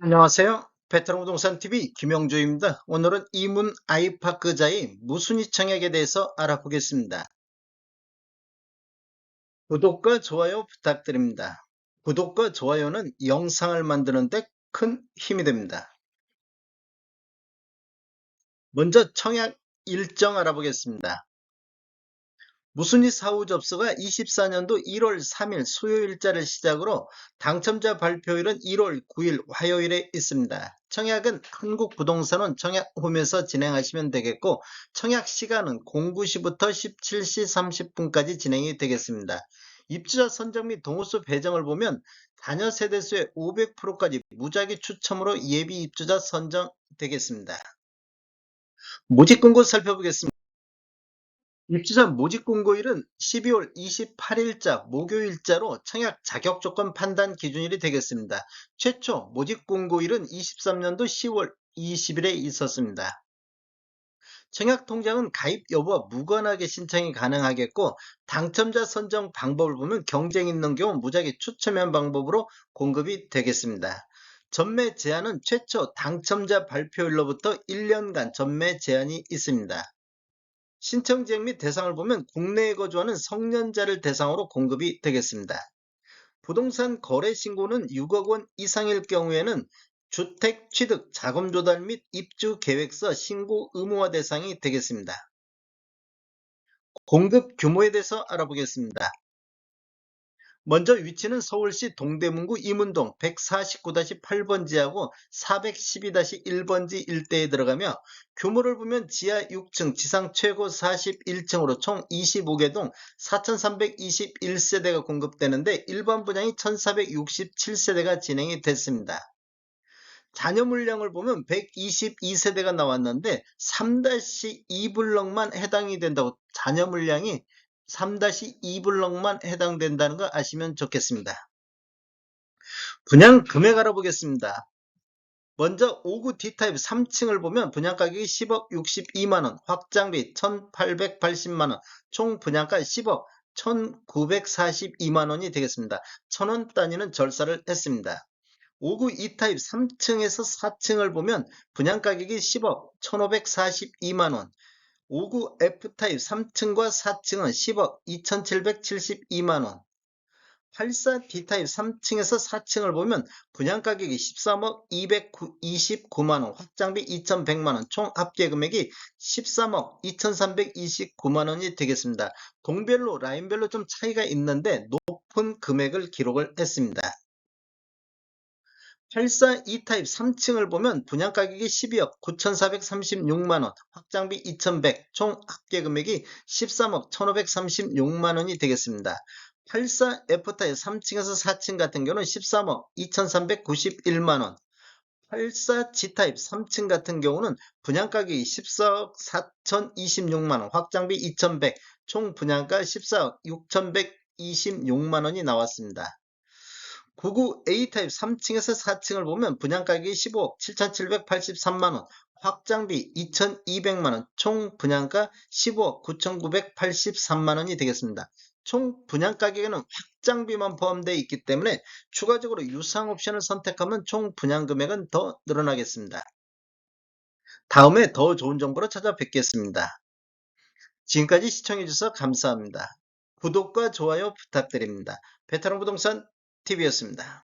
안녕하세요. 베테랑 부동산 TV 김영조입니다. 오늘은 이문 아이파크자의 무순위 청약에 대해서 알아보겠습니다. 구독과 좋아요 부탁드립니다. 구독과 좋아요는 영상을 만드는데 큰 힘이 됩니다. 먼저 청약 일정 알아보겠습니다. 무순위 사후 접수가 24년도 1월 3일 수요일자를 시작으로 당첨자 발표일은 1월 9일 화요일에 있습니다. 청약은 한국부동산원 청약홈에서 진행하시면 되겠고 청약 시간은 09시부터 17시 30분까지 진행이 되겠습니다. 입주자 선정 및 동호수 배정을 보면 자녀 세대수의 500%까지 무작위 추첨으로 예비 입주자 선정되겠습니다. 모집 공고 살펴보겠습니다. 입주자 모집 공고일은 12월 28일자 목요일자로 청약 자격 조건 판단 기준일이 되겠습니다. 최초 모집 공고일은 23년도 10월 20일에 있었습니다. 청약 통장은 가입 여부와 무관하게 신청이 가능하겠고 당첨자 선정 방법을 보면 경쟁 있는 경우 무작위 추첨한 방법으로 공급이 되겠습니다. 전매 제한은 최초 당첨자 발표일로부터 1년간 전매 제한이 있습니다. 신청지역 및 대상을 보면 국내에 거주하는 성년자를 대상으로 공급이 되겠습니다. 부동산 거래 신고는 6억 원 이상일 경우에는 주택 취득, 자금 조달 및 입주 계획서 신고 의무화 대상이 되겠습니다. 공급 규모에 대해서 알아보겠습니다. 먼저 위치는 서울시 동대문구 이문동 149-8번지하고 412-1번지 일대에 들어가며 규모를 보면 지하 6층, 지상 최고 41층으로 총 25개 동 4,321세대가 공급되는데 일반 분양이 1,467세대가 진행이 됐습니다. 자녀 물량을 보면 122세대가 나왔는데 3-2블럭만 해당이 된다고 자녀 물량이 3-2 블럭만 해당된다는 거 아시면 좋겠습니다. 분양 금액 알아보겠습니다. 먼저 5구 D타입 3층을 보면 분양가격이 10억 62만원, 확장비 1880만원, 총 분양가 10억 1942만원이 되겠습니다. 천원 단위는 절사를 했습니다. 5구 2타입 3층에서 4층을 보면 분양가격이 10억 1542만원, 5구 F타입 3층과 4층은 10억 2772만원 84 D타입 3층에서 4층을 보면 분양가격이 13억 229만원 확장비 2100만원 총 합계 금액이 13억 2329만원이 되겠습니다. 동별로 라인별로 좀 차이가 있는데 높은 금액을 기록을 했습니다. 84 2타입 3층을 보면 분양가격이 12억 9,436만원, 확장비 2,100, 총 합계 금액이 13억 1,536만원이 되겠습니다. 84 F타입 3층에서 4층 같은 경우는 13억 2,391만원, 84 G타입 3층 같은 경우는 분양가격이 14억 4,026만원, 확장비 2,100, 총 분양가 14억 6,126만원이 나왔습니다. 99 A타입 3층에서 4층을 보면 분양가격이 15억 7,783만원, 확장비 2,200만원, 총 분양가 15억 9,983만원이 되겠습니다. 총 분양가격에는 확장비만 포함되어 있기 때문에 추가적으로 유상 옵션을 선택하면 총 분양 금액은 더 늘어나겠습니다. 다음에 더 좋은 정보로 찾아뵙겠습니다. 지금까지 시청해주셔서 감사합니다. 구독과 좋아요 부탁드립니다. 베테랑 부동산 TV였습니다.